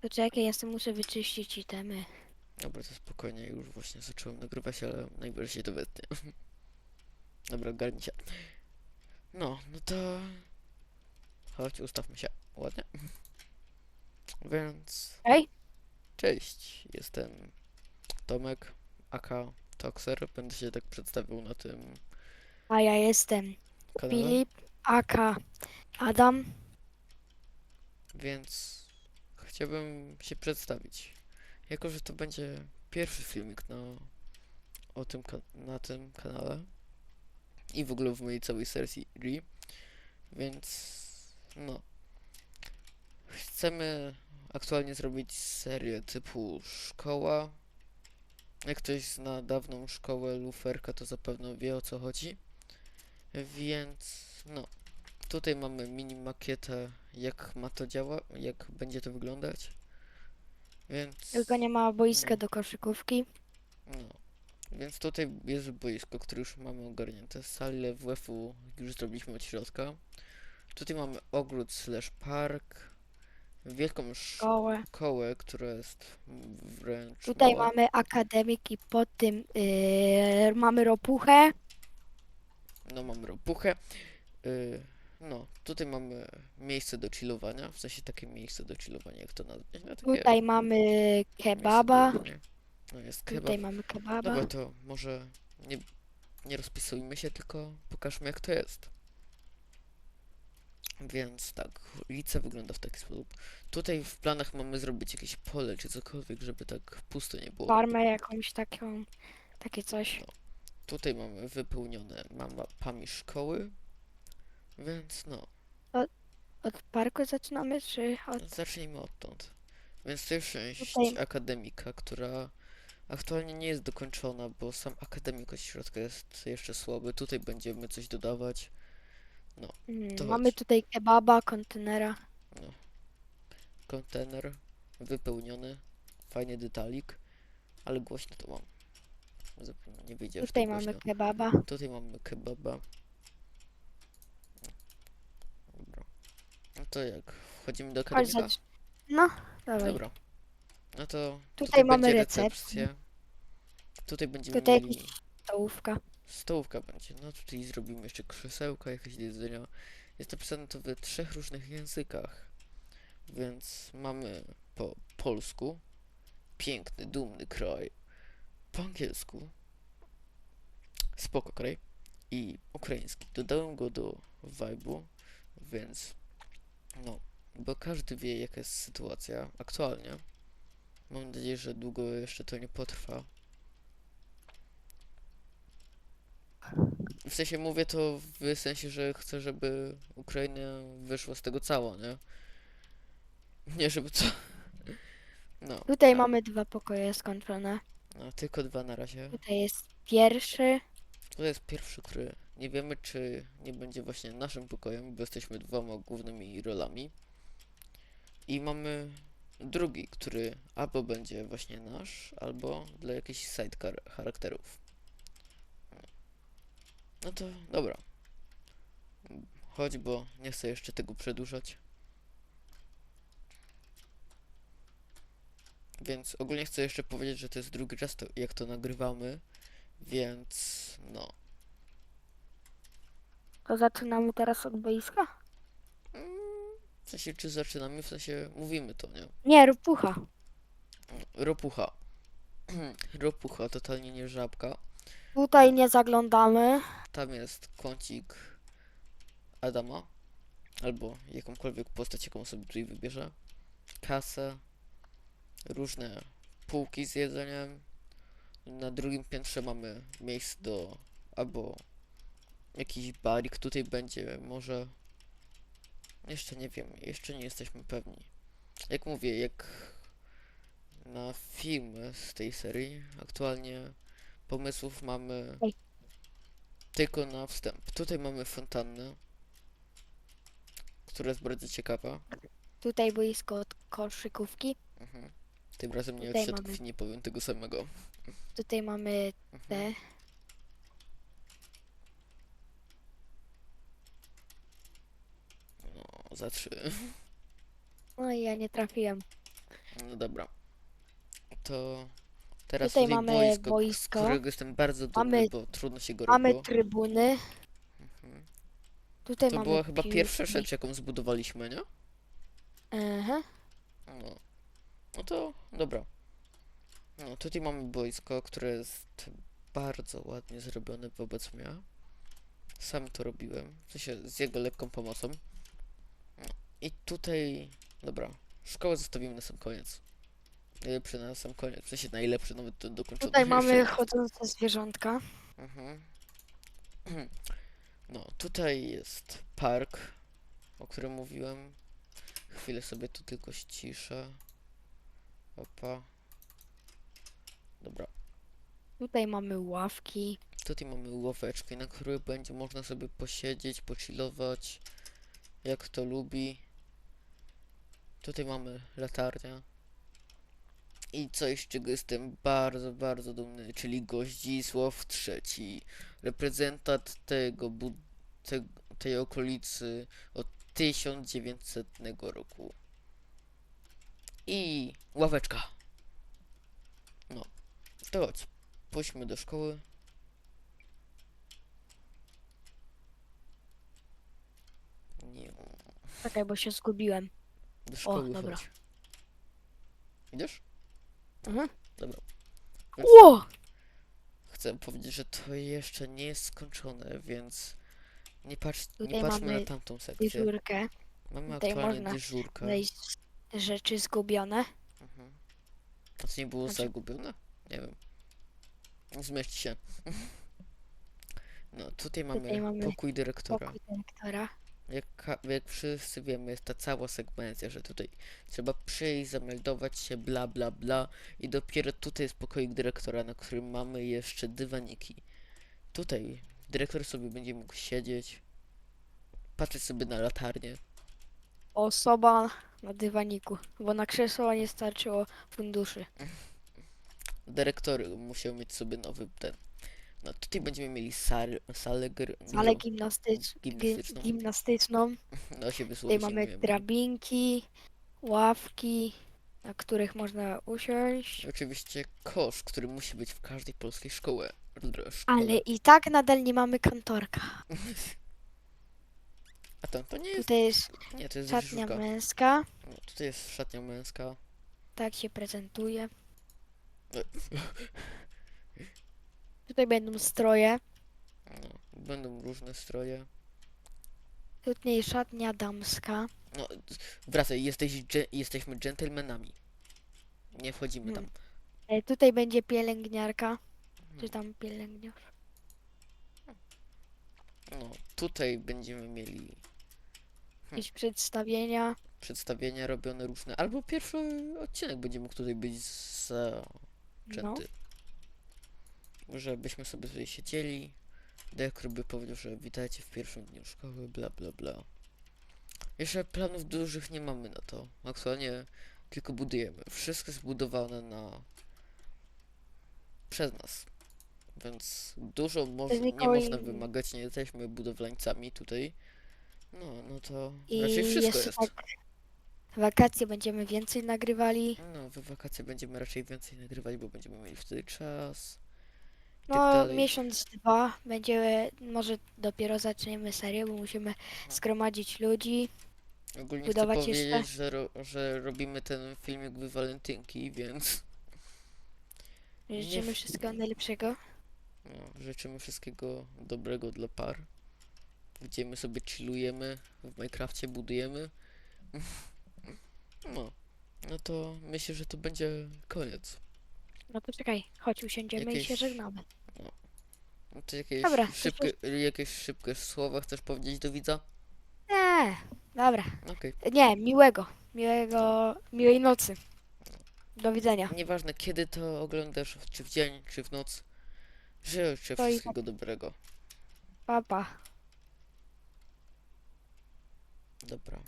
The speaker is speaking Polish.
To czekaj, ja sobie muszę wyczyścić itemy. Dobra, to spokojnie, już właśnie zacząłem nagrywać, ale najwyżej się to wytnie. Dobra, ogarnij się. No, no to... Chodź, ustawmy się ładnie. Więc... Ej, Cześć, jestem Tomek, aka Toxer. Będę się tak przedstawił na tym a ja jestem kanale. Filip, Aka, Adam. Więc chciałbym się przedstawić. Jako, że to będzie pierwszy filmik na, o tym, na tym kanale i w ogóle w mojej całej serii, więc no. Chcemy aktualnie zrobić serię typu szkoła. Jak ktoś zna dawną szkołę luferka, to zapewne wie o co chodzi. Więc no. Tutaj mamy mini makietę, jak ma to działa, jak będzie to wyglądać. Więc. Tylko nie ma boiska No. do koszykówki. No. Więc tutaj jest boisko, które już mamy ogarnięte. Salę WF-u już zrobiliśmy od środka. Tutaj mamy ogród slash park. Wielką Szkołę. szkołę, która jest wręcz Tutaj mała. mamy akademik i pod tym yy, mamy ropuchę. No mamy ropuchę. Y, no, tutaj mamy miejsce do chillowania, w sensie takie miejsce do chillowania, jak to nazwać? No, takie Tutaj mamy miejsce do kebaba. No jest kebab. Tutaj mamy kebaba. Dobra, to może nie, nie rozpisujmy się, tylko pokażmy jak to jest. Więc tak, ulica wygląda w taki sposób. Tutaj w planach mamy zrobić jakieś pole czy cokolwiek, żeby tak pusto nie było. Farmę jakąś taką, takie coś. Tutaj mamy wypełnione mapami szkoły. Więc no, Od parku zaczynamy, czy od... zacznijmy odtąd. Więc to jest część akademika, która aktualnie nie jest dokończona, bo sam akademik od środka jest jeszcze słaby. Tutaj będziemy coś dodawać. Mm, to mamy chodź. tutaj kebaba, kontenera. No. Kontener wypełniony, fajny detalik, ale głośno to mam. Nie wyjdzie aż Tutaj tak mamy głośno. kebaba. Tutaj mamy kebaba. Dobra. No to jak? Wchodzimy do Chodź, akademika? zacz... No, dawaj. Dobra. No to Tutaj mamy będzie recepcję. recepcję. Tutaj będziemy Tutaj mieli... jakiś stołówka. Stołówka będzie. No tutaj zrobimy jeszcze krzesełka, jakieś jedzenia. Jest napisane to w trzech różnych językach. Więc mamy po polsku piękny, dumny kraj. Po angielsku spoko kraj. I ukraiński. Dodałem go do vibe'u, więc no, bo każdy wie jaka jest sytuacja aktualnie. Mam nadzieję, że długo jeszcze to nie potrwa. W sensie mówię to w sensie, że chcę, żeby Ukraina wyszła z tego cała, nie? Nie, żeby co? No, Tutaj a- mamy dwa pokoje skończone. no, tylko dwa na razie. Tutaj jest pierwszy. To jest pierwszy, który nie wiemy, czy nie będzie właśnie naszym pokojem, bo jesteśmy dwoma głównymi rolami. I mamy drugi, który albo będzie właśnie nasz, albo dla jakichś sidecar charakterów. No to dobra. Chodź, bo nie chcę jeszcze tego przedłużać. Więc ogólnie chcę jeszcze powiedzieć, że to jest drugi raz, to, jak to nagrywamy, więc no. To zaczynamy teraz od boiska? W sensie, czy zaczynamy, w sensie mówimy to, nie? Nie, ropucha. Ropucha. Ropucha, totalnie nie żabka. Tutaj nie zaglądamy. Tam jest kącik Adama. Albo jakąkolwiek postać, jaką sobie tutaj wybierze. Kasę. Różne półki z jedzeniem. Na drugim piętrze mamy miejsce do... Albo jakiś barik tutaj będzie, może... Jeszcze nie wiem, jeszcze nie jesteśmy pewni. Jak mówię, jak na filmy z tej serii, aktualnie pomysłów mamy tylko na wstęp. Tutaj mamy fontannę, która jest bardzo ciekawa. Tutaj boisko od koszykówki. Mhm. Tym razem nie od Tutaj siatków mamy- nie powiem tego samego. Tutaj mamy Mhm. te. No, za trzy. No i ja nie trafiłem. No dobra. To teraz Tutaj mamy boisko, boisko. którego jestem bardzo dumny, Mamy- bo trudno się go Mamy robiło. trybuny. Mhm. Tutaj To mamy była chyba pierwsza piłki. rzecz, jaką zbudowaliśmy, nie? Aha. No. No to dobra. No, tutaj mamy boisko, które jest bardzo ładnie zrobione wobec mnie. Sam to robiłem, w sensie z jego lekką pomocą. I tutaj, dobra, szkołę zostawimy na sam koniec. Najlepszy na sam koniec, w sensie najlepszy, nawet to dokończony. Tutaj mamy chodzące zwierzątka. Mhm. No, tutaj jest park, o którym mówiłem. Chwilę sobie tu tylko ściszę. Opa. Dobra. Tutaj mamy ławki. Tutaj mamy ławeczkę, na której będzie można sobie posiedzieć, pochillować, jak kto lubi. Tutaj mamy latarnię. I coś, czego jestem bardzo, bardzo dumny, czyli Goździsław III, reprezentant tego, te, tej okolicy od 1900 roku. I ławeczka. No, to chodź, pójdźmy do szkoły. Nie, Czekaj, bo się zgubiłem. Do szkoły dobra. chodź. Idziesz? Mhm. Dobra. Ło! Chcę powiedzieć, że to jeszcze nie jest skończone, więc nie, patrz, nie Tutaj patrzmy na mamy tamtą sekcję. Dyżurkę. Mamy tutaj aktualnie można dyżurkę. Znaleźć rzeczy zgubione. Mhm. A to nie było Znaczy- zagubione? Nie wiem. Zmieści się. No, tutaj mamy, mamy pokój dyrektora. Pokój dyrektora. Jak, jak wszyscy wiemy, jest ta cała segmencja, że tutaj trzeba przyjść, zameldować się, bla bla bla i dopiero tutaj jest pokoik dyrektora, na którym mamy jeszcze dywaniki. Tutaj dyrektor sobie będzie mógł siedzieć, patrzeć sobie na latarnię. Osoba na dywaniku, bo na krzesło nie starczyło funduszy. Dyrektor musiał mieć sobie nowy ten. No tutaj będziemy mieli sal, salę gr... Salę gimnastycz... gimnastyczną. gi- gimnastyczną. No się Tutaj wysłowić nie mamy drabinki, ławki, na których można usiąść. Oczywiście kosz, który musi być w każdej polskiej szkole. szkole. Ale i tak nadal nie mamy kantorka. A to, to nie jest, Tutaj jest nie, to jest szatnia męska. No, tutaj jest szatnia męska. Tak się prezentuje. Tutaj będą stroje. No, będą różne stroje. Tutaj szatnia damska. No, wracaj, jesteś, jesteśmy dżentelmenami. Nie wchodzimy tam. E, Tutaj będzie pielęgniarka. Czy Mhm. tam pielęgniarz? No, tutaj będziemy mieli Jakieś przedstawienia. przedstawienia robione różne. Albo pierwszy odcinek będzie mógł tutaj być No. Żebyśmy sobie tutaj siedzieli. Dekor by powiedział, że witajcie w pierwszym dniu szkoły, bla bla bla. Jeszcze planów dużych nie mamy na to. Aktualnie tylko budujemy. Wszystko jest budowane na... przez nas. Więc dużo nie można wymagać, nie jesteśmy budowlańcami tutaj. No, no to I raczej wszystko jest. tak wakacje będziemy więcej nagrywali. No, we wakacje będziemy raczej więcej nagrywać, bo będziemy mieli wtedy czas. No, dalej. miesiąc, dwa będziemy, może dopiero zaczniemy serię, bo musimy zgromadzić ludzi. Ogólnie chcę budować powiedzieć, jeszcze. że, ro, że robimy ten filmik w walentynki, więc Życzymy w- wszystkiego najlepszego. no, życzymy wszystkiego dobrego dla par. Gdzie my sobie chillujemy, w Minecrafcie budujemy. No, no to myślę, że to będzie koniec. No to czekaj, chodź usiądziemy i się Jakieś- żegnamy. No to jakieś, Dobra, to szybkie, jakieś szybkie słowa chcesz powiedzieć do widza? Nie, dobra. Okej. Nie, miłego. Miłego, miłej nocy. Do widzenia. Nieważne kiedy to oglądasz, czy w dzień, czy w noc. Życzę To i wszystkiego dobrego. Pa, pa. Dobra.